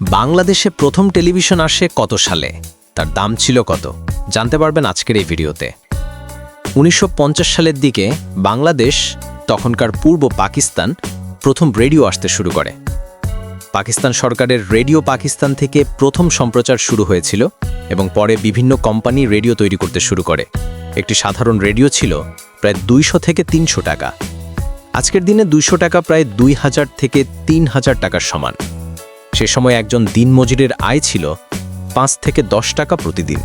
বাংলাদেশে প্রথম টেলিভিশন আসে কত সালে? তার দাম ছিল কত? জানতে পারবেন আজকের এই ভিডিওতে। উনিশশো পঞ্চাশ সালের দিকে বাংলাদেশ, তখনকার পূর্ব পাকিস্তান, প্রথম রেডিও আসতে শুরু করে। পাকিস্তান সরকারের রেডিও পাকিস্তান থেকে প্রথম সম্প্রচার শুরু হয়েছিল এবং পরে বিভিন্ন কোম্পানি রেডিও তৈরি করতে শুরু করে। একটি সাধারণ রেডিও ছিল প্রায় দুইশো থেকে তিনশো টাকা। আজকের দিনে দুইশো টাকা প্রায় দুই হাজার থেকে তিন হাজার টাকার সমান। সে সময় একজন দিনমজুরের আয় ছিল পাঁচ থেকে দশ টাকা প্রতিদিন।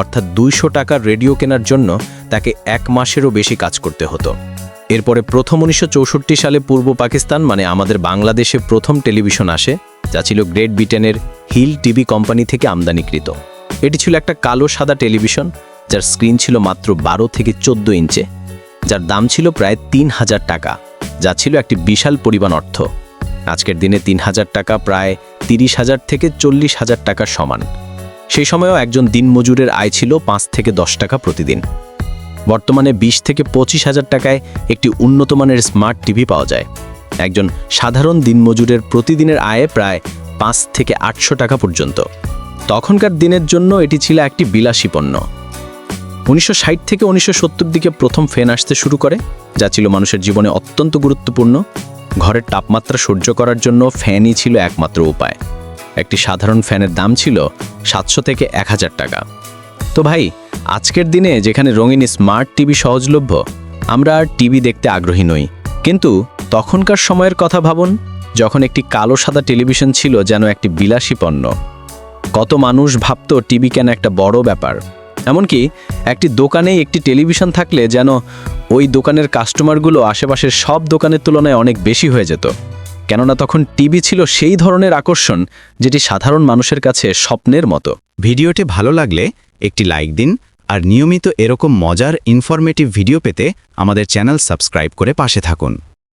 অর্থাৎ দুইশো টাকার রেডিও কেনার জন্য তাকে এক মাসেরও বেশি কাজ করতে হতো। এরপরে প্রথম উনিশশো চৌষট্টি সালে পূর্ব পাকিস্তান মানে আমাদের বাংলাদেশে প্রথম টেলিভিশন আসে, যা ছিল গ্রেট ব্রিটেনের হিল টিভি কোম্পানি থেকে আমদানিকৃত। এটি ছিল একটা কালো সাদা টেলিভিশন, যার স্ক্রিন ছিল মাত্র বারো থেকে চোদ্দ ইঞ্চে, যার দাম ছিল প্রায় তিন হাজার টাকা, যা ছিল একটি বিশাল পরিমাণ অর্থ। আজকের দিনে তিন হাজার টাকা প্রায় তিরিশ হাজার থেকে চল্লিশ হাজার টাকার সমান। সেই সময়েও একজন দিনমজুরের আয় ছিল পাঁচ থেকে দশ টাকা প্রতিদিন। বর্তমানে বিশ থেকে পঁচিশ হাজার টাকায় একটি উন্নত মানের স্মার্ট টিভি পাওয়া যায়। একজন সাধারণ দিনমজুরের প্রতিদিনের আয়ে প্রায় পাঁচ থেকে আটশো টাকা পর্যন্ত। তখনকার দিনের জন্য এটি ছিল একটি বিলাসী পণ্য। উনিশশো ষাট থেকে উনিশশো সত্তর দিকে প্রথম ফ্যান আসতে শুরু করে, যা ছিল মানুষের জীবনে অত্যন্ত গুরুত্বপূর্ণ। ঘরের তাপমাত্রা সহ্য করার জন্য ফ্যানই ছিল একমাত্র উপায়। একটি সাধারণ ফ্যানের দাম ছিল সাতশো থেকে এক হাজার টাকা। তো ভাই, আজকের দিনে যেখানে রঙিন স্মার্ট টিভি সহজলভ্য, আমরা আর টিভি দেখতে আগ্রহী নই। কিন্তু তখনকার সময়ের কথা ভাবুন, যখন একটি কালো সাদা টেলিভিশন ছিল যেন একটি বিলাসী পণ্য। কত মানুষ ভাবত টিভি কেন একটা বড় ব্যাপার। এমনকি একটি দোকানে একটি টেলিভিশন থাকলে যেন ওই দোকানের কাস্টমারগুলো আশেপাশের সব দোকানের তুলনায় অনেক বেশি হয়ে যেত। কেননা তখন টিভি ছিল সেই ধরনের আকর্ষণ যেটি সাধারণ মানুষের কাছে স্বপ্নের মতো। ভিডিওটি ভালো লাগলে একটি লাইক দিন আর নিয়মিত এরকম মজার ইনফরমেটিভ ভিডিও পেতে আমাদের চ্যানেল সাবস্ক্রাইব করে পাশে থাকুন।